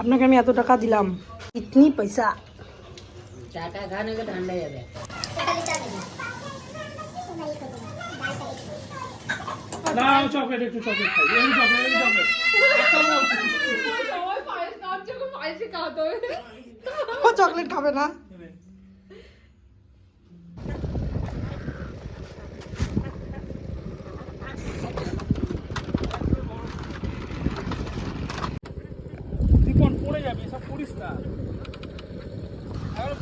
আপনাকে আমি এত টাকা দিলাম। ইতনি পয়সা। খানে ঠান্ডা যাবে। দাও চকলেট একটু চকলেট খাই। এই চকলেট এই চকলেট ও চকলেট খাবে না রিপন পড়ে যাবে সব করিস না আর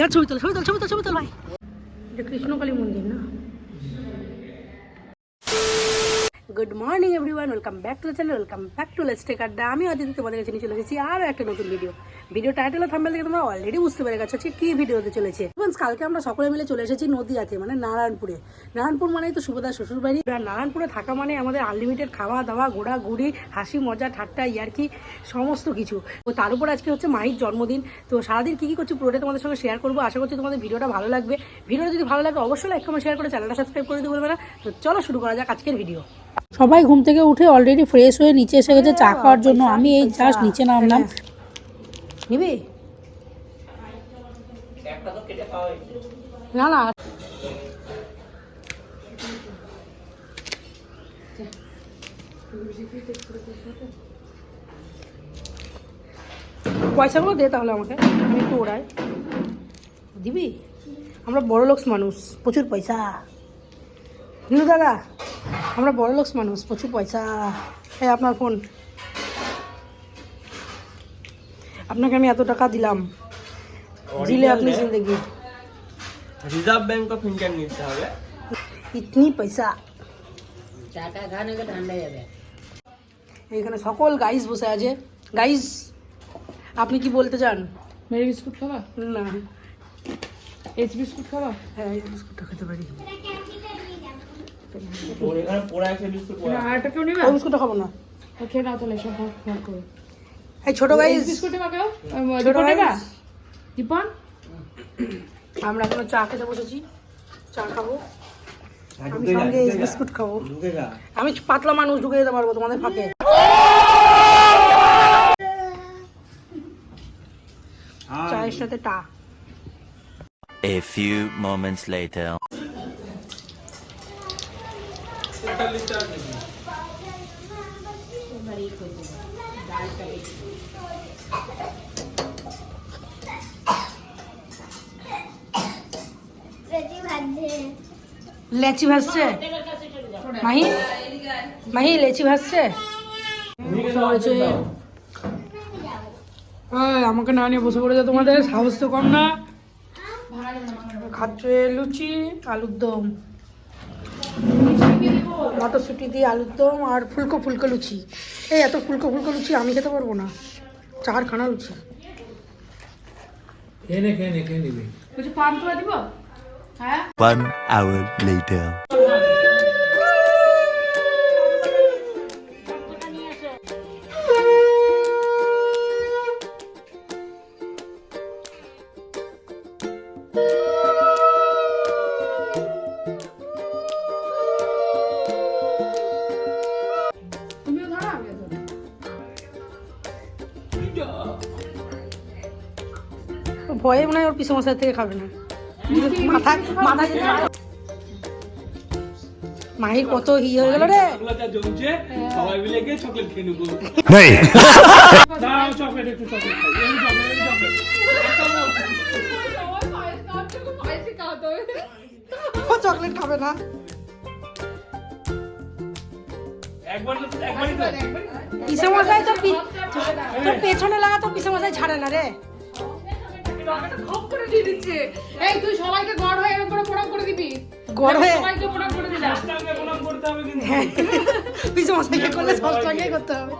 এবার ছবি তোল ছবি তোল ছবি তোল ছবি তোল। ভাই এটা কৃষ্ণকালী মন্দির না? Good morning everyone welcome back to channel welcome back to let's take আড্ডা আমি অদিতি তোমাদের কাছে নিয়ে চলে এসেছি আরও একটা নতুন ভিডিও ভিডিও টাইটেল থাম্বেল থেকে তোমরা অলরেডি বুঝতে পেরে গেছো যে কী ভিডিও হতে চলেছে। Friends, কালকে আমরা সকলে মিলে চলে এসেছি নদীয়াতে মানে নারায়ণপুরে। নারায়ণপুর মানেই তো সুভদার শ্বশুরবাড়ি। আর নারায়ণপুরে থাকা মানে আমাদের আনলিমিটেড খাওয়া দাওয়া ঘোরাঘুরি হাসি মজা ঠাট্টা ইয়ার্কি সমস্ত কিছু। তো তার উপর আজকে হচ্ছে মাহির জন্মদিন। তো সারাদিন কী কী করছি পুরোটা তোমাদের সঙ্গে শেয়ার করব। আশা করছি তোমাদের ভিডিওটা ভালো লাগবে। ভিডিওটা যদি ভালো লাগে অবশ্যই লাইক কমেন্ট শেয়ার করে চ্যানেলটা সাবস্ক্রাইব করে দিতে বলবে না। তো চলো শুরু করা যাক আজকের ভিডিও সবাই ঘুম থেকে উঠে অলরেডি ফ্রেশ হয়ে নিচে এসে গেছে, চা খাওয়ার জন্য। আমি এই জাস্ট নিচে নামলাম। নিবি? না না। পয়সাগুলো দে তাহলে আমাকে, আমি একটু ওড়াই। দিবি? আমরা বড় লোকস মানুষ, প্রচুর পয়সা। নীলু দাদা আমরা বড় লোকস মানুষ প্রচুর পয়সা। হ্যাঁ আপনার ফোন আপনাকে আমি এত টাকা দিলাম। দিলে আপনি জিন্দগি। রিজার্ভ ব্যাংক অফ ইন্ডিয়া নিতে হবে। ইতনি পয়সা। চাটা খানে কে ঠান্ডা যাবে। এখানে সকল গাইস বসে আছে। গাইস আপনি কি বলতে চান? মেরি বিস্কুট খাবা? না। এইচ বিস্কুট খাবা? হ্যাঁ এই বিস্কুটটা খেতে পারি ওর এখানে পোড়া আছে বিস্কুট পোড়া আর একটা কেউ নেবে? ওই বিস্কুটটা খাব না। খেয়ে নাও তাহলে সব ভাগ ভাগ করে। এই ছোট গাইস বিস্কুট নেবা ছোট রিপন নেবা? আমরা এখনও চা খেতে বসেছি। চা খাব। আমি সঙ্গে বিস্কুট খাব। আমি পাতলা মানুষ ঢুকে যেতে পারব তোমাদের ফাঁকে। চায়ের সাথে টা। A few moments later. লেচি ভাসছে মাহি? মাহি, লেচি ভাসছে আমাকে না নিয়ে বসে পড়েছে তোমাদের, সাহস তো কম না। খাচ্ছে লুচি, আলুর দম। মটরশুঁটি দিয়ে আলুর দম আর ফুলকো ফুলকো লুচি। এই এত ফুলকো ফুলকো লুচি আমি খেতে পারব না। চার খানা লুচি। খেয়ে নে খেয়ে নে খেয়ে নিবি। কিছু পান দিব? হ্যাঁ? One hour later. ভয়ে মনে হয় ওর পিসে মশাই থেকে খাবে না। মাথায় মাথায় যদি মারে- মাহি কত হি হয়ে গেল রে। সবাই মিলে গিয়ে চকলেট খেয়ে নেব চকলেট একটু চকলেট খাই এই চকলেট এই চকলেট ও চকলেট খাবে না। একবার তো পিসে মশাই তো পি- তোর পেছনে লাগা তো পিসে মশাই ছাড়ে না রে। খপ করে দিয়ে দিচ্ছে। এই তুই সবাইকে গড় হয়ে এরকম করে প্রণাম করে দিবি। গড় হয়ে? সবাইকে প্রণাম করে দিলাম সাষ্টাঙ্গে প্রণাম করতে হবে কিন্তু। হ্যাঁ। পিসে মশাইকে করলে সবটাকে করতে হবে।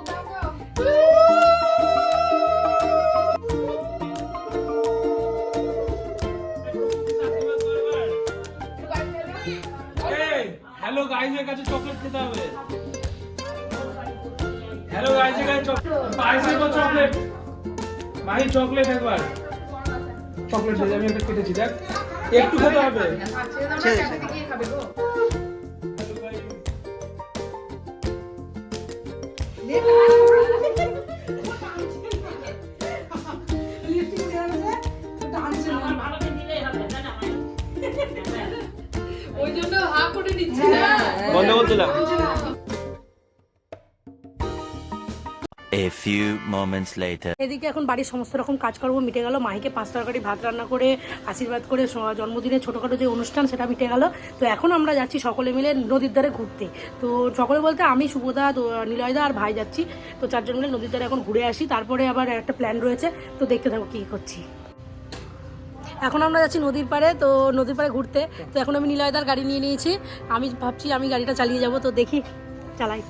হ্যালো গাইজের কাছে চকলেট খেতে হবে। হ্যালো গাইজের কাছে চকলেট চকলেট ভাই চকলেট একবার। চকলেট দে আমি একটা কেটেছি দেখ। একটু খেতে হবে। ছেড়ে দাও Few moments later. এদিকে এখন বাড়ির সমস্ত রকম কাজকর্ম মিটে গেল। মাহিকে পাঁচ তরকারি, ভাত রান্না করে, আশীর্বাদ করে জন্মদিনে ছোটোখাটো যে অনুষ্ঠান, সেটা মিটে গেল। তো এখন আমরা যাচ্ছি সকলে মিলে নদীর ধারে ঘুরতে। তো সকলে বলতে আমি শুভদা তো, নিলয়দা আর ভাই যাচ্ছি। তো চারজন মিলে নদীর ধারে এখন ঘুরে আসি। তারপরে আবার একটা প্ল্যান রয়েছে। তো দেখতে থাকো কী করছি। এখন আমরা যাচ্ছি নদীর পাড়ে, তো নদীর পাড়ে ঘুরতে। তো এখন আমি নিলয়দার গাড়ি নিয়ে নিয়েছি। আমি ভাবছি আমি গাড়িটা চালিয়ে যাব। তো দেখি, চালাই।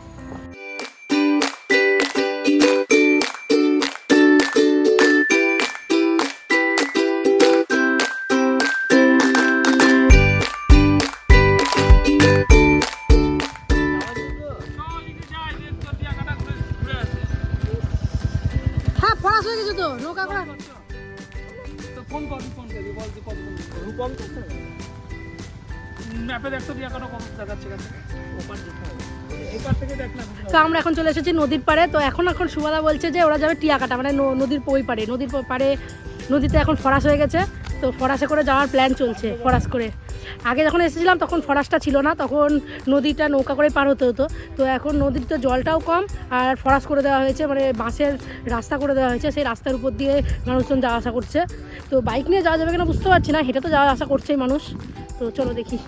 না তো আমরা এখন চলে এসেছি নদীর পাড়ে। তো এখন এখন সুবাদা বলছে যে ওরা যাবে টিয়াকাটা মানে নদীর ওই পাড়ে, নদীর পাড়ে নদীতে এখন ফরাস হয়ে গেছে। তো ফরাসে করে যাওয়ার প্ল্যান চলছে, ফরাস করে। আগে যখন এসেছিলাম তখন ফরাসটা ছিল না, তখন নদীটা নৌকা করে পার হতে হতো। তো এখন নদীর তো জলটাও কম, আর ফরাস করে দেওয়া হয়েছে মানে বাঁশের রাস্তা করে দেওয়া হয়েছে। সেই রাস্তার উপর দিয়ে মানুষজন যাওয়া আসা করছে। তো বাইক নিয়ে যাওয়া যাবে কিনা বুঝতে পারছি না, হেঁটে তো যাওয়া আসা করছেই মানুষ। তো চলো দেখি।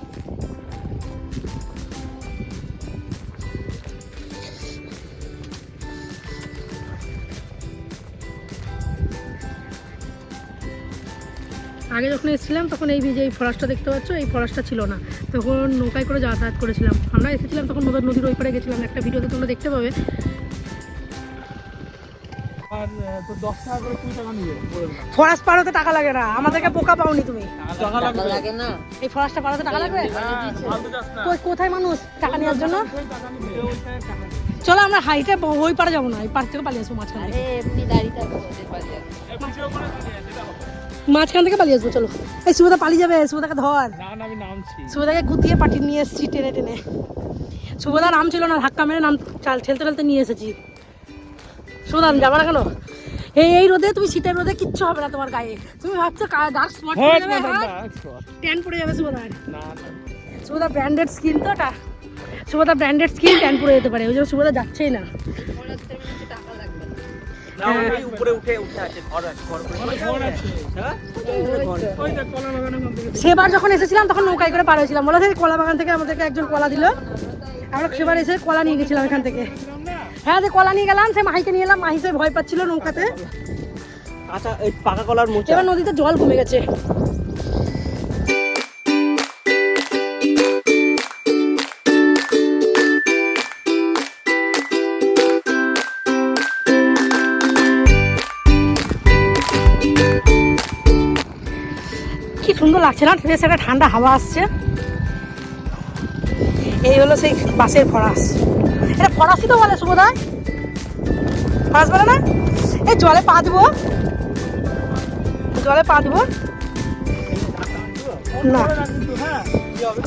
আগে যখন এসেছিলাম তখন এই যে এই ফরেস্টটা দেখতে পাচ্ছ এই ফরেস্টটা ছিল না। তখন নৌকায় করে যাতায়াত করেছিলাম। আমরা এসেছিলাম তখন নদীর নদীর ওই পারে গেছিলাম। একটা ভিডিওতে তোমরা দেখতে পাবে। আহ, টাকা। ফরেস্ট লাগে না। আমাদেরকে বোকা পাওনি তুমি। টাকা লাগবে? লাগে না। এই ফরেস্টটা পার হতে টাকা লাগবে? কোথায় মানুষ টাকা নেওয়ার জন্য। চলো আমরা হাইটে ওই পারে যাব না এই পার থেকে পালিয়ে আসব মাঝখান মাঝখান থেকে পালিয়ে আসব চলো। এই সুবিধা পালিয়ে যাবে সুবিধাকে ধর। আমি নামছি। সুবিধাকে গুতিয়ে পাঠিয়ে নিয়ে এসেছি টেনে টেনে। সুবিধা নাম ছিল না ধাক্কা মেরে নাম চাল ঠেলতে ঠেলতে নিয়ে এসেছি। সুবিধা যাবে না কেন? এই এই রোদে তুমি শীতের রোদে কিচ্ছু হবে না তোমার গায়ে। তুমি ভাবছ ডার্ক স্পট পড়ে যাবে? ট্যান পড়ে যাবে না সুবিধা ব্র্যান্ডেড স্কিন তো এটা সুবিধা ব্র্যান্ডেড স্কিন ট্যান পড়ে যেতে পারে ওই জন্য সুবিধা যাচ্ছেই না। সেবার যখন এসেছিলাম তখন নৌকায় করে পার হয়েছিলাম। বলে সেই কলা বাগান থেকে আমাদেরকে একজন কলা দিল। আমরা সেবার এসে কলা নিয়ে গেছিলাম এখান থেকে। হ্যাঁ যে কলা নিয়ে গেলাম সে মাহিকে নিয়ে এলাম। মাহি সে ভয় পাচ্ছিল নৌকাতে। আচ্ছা এই পাকা কলার মোচা। এবার নদীতে জল কমে গেছে। লাগছে না বেশ একটা ঠান্ডা হাওয়া আসছে। এই হলো সেই বাসের ফরাস। এটা ফরাসই তো বলে শুভদায় ফরাস বলে না? এই জলে পা দেবো জলে পা দেবো না। কি হবে?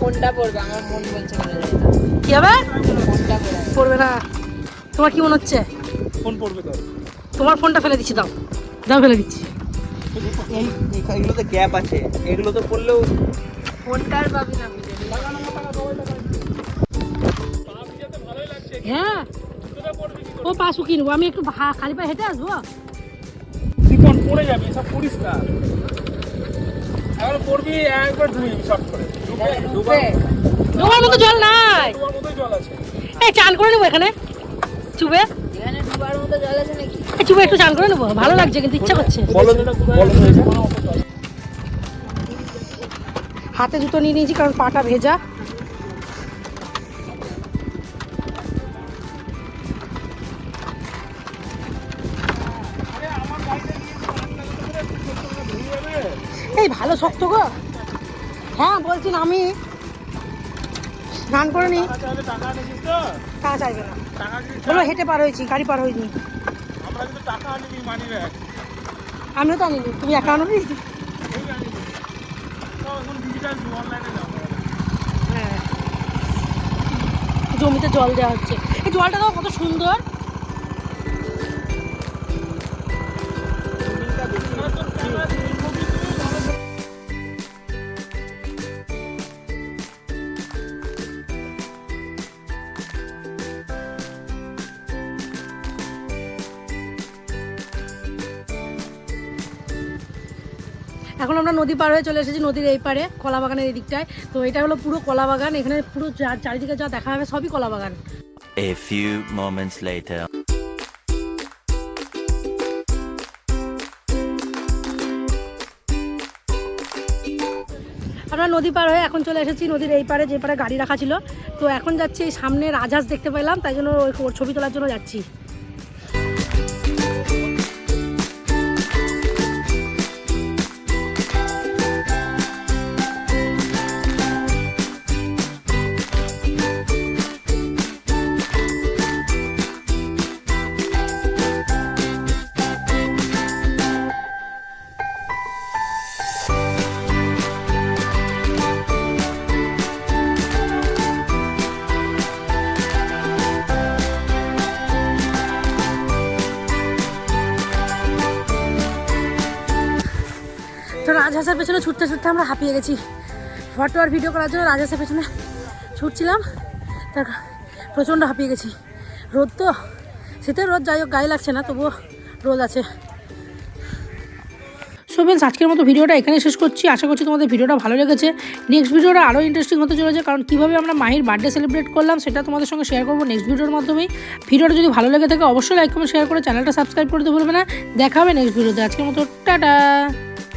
পড়বে আমার বলছে যায় কি হবে পড়বে না। তোমার কি মনে হচ্ছে? ফোন পড়বে তোমার ফোনটা ফেলে দিচ্ছি দাও। দাও ফেলে দিচ্ছি। এই এগুলো তো গ্যাপ আছে। এগুলো তো পড়লেও ফোনটার পাবি না হ্যাঁ। ও আমি একটু ভা- খালি পায়ে হেঁটে আসব। চিকন পড়ে যাবে সব পড়িস না। এখন পড়বি একবার ধুয়ে শর্ট করে। ডুবে ডোবার মতো জল নাই। তোমার মতোই জল আছে। এই চান করে নেব এখানে। চুবে এখানে ডুবার মতো জল আছে নাকি? চুবে একটু চান করে নেব। ভালো লাগছে কিন্তু ইচ্ছা করছে। বলো বলো হাতে জুতো নিয়ে নিয়েছি কারণ পাটা ভেজা। এই ভালো শক্ত গো। হ্যাঁ বলছি আমি স্নান করে নি টাকা চাইবে না। টাকা বলো হেঁটে পার হয়েছি গাড়ি পার হয়নি। আমিও তো আনিনি। তুমি একা আনো হ্যাঁ। জমিতে জল দেওয়া হচ্ছে। এই জলটা তো কত সুন্দর। এখন আমরা নদী পার হয়ে চলে এসেছি নদীর এই পারে কলা বাগানের এই দিকটায়। তো এটা হলো পুরো কলা বাগান এখানে পুরো চারিদিকে যা দেখা হবে সবই কলা বাগান A few moments later. আমরা নদী পার হয়ে এখন চলে এসেছি নদীর এই পারে যে পারে গাড়ি রাখা ছিল। তো এখন যাচ্ছি এই সামনে রাজহাঁস দেখতে পেলাম তাই জন্য ওই ওর ছবি তোলার জন্য যাচ্ছি। রাজহাঁসের পেছনে ছুটতে ছুটতে আমরা হাঁপিয়ে গেছি। ফটো আর ভিডিও করার জন্য রাজহাঁসের পেছনে ছুটছিলাম। তার প্রচণ্ড হাঁপিয়ে গেছি। রোদ তো, শীতের রোদ যাই হোক, গায়ে লাগছে না, তবুও রোদ আছে। সো ফ্রেন্ডস আজকের মতো ভিডিওটা এখানে শেষ করছি। আশা করছি তোমাদের ভিডিওটা ভালো লেগেছে। নেক্সট ভিডিওটা আরও ইন্টারেস্টিং হতে চলেছে, কারণ কীভাবে আমরা মাহির বার্থডে সেলিব্রেট করলাম সেটা তোমাদের সঙ্গে শেয়ার করব নেক্সট ভিডিওর মাধ্যমেই। ভিডিওটা যদি ভালো লেগে থাকে, অবশ্যই লাইক কমেন্ট শেয়ার করে চ্যানেলটা সাবস্ক্রাইব করতে ভুলবে না। দেখা হবে নেক্সট ভিডিওতে আজকের মতো, টাটা!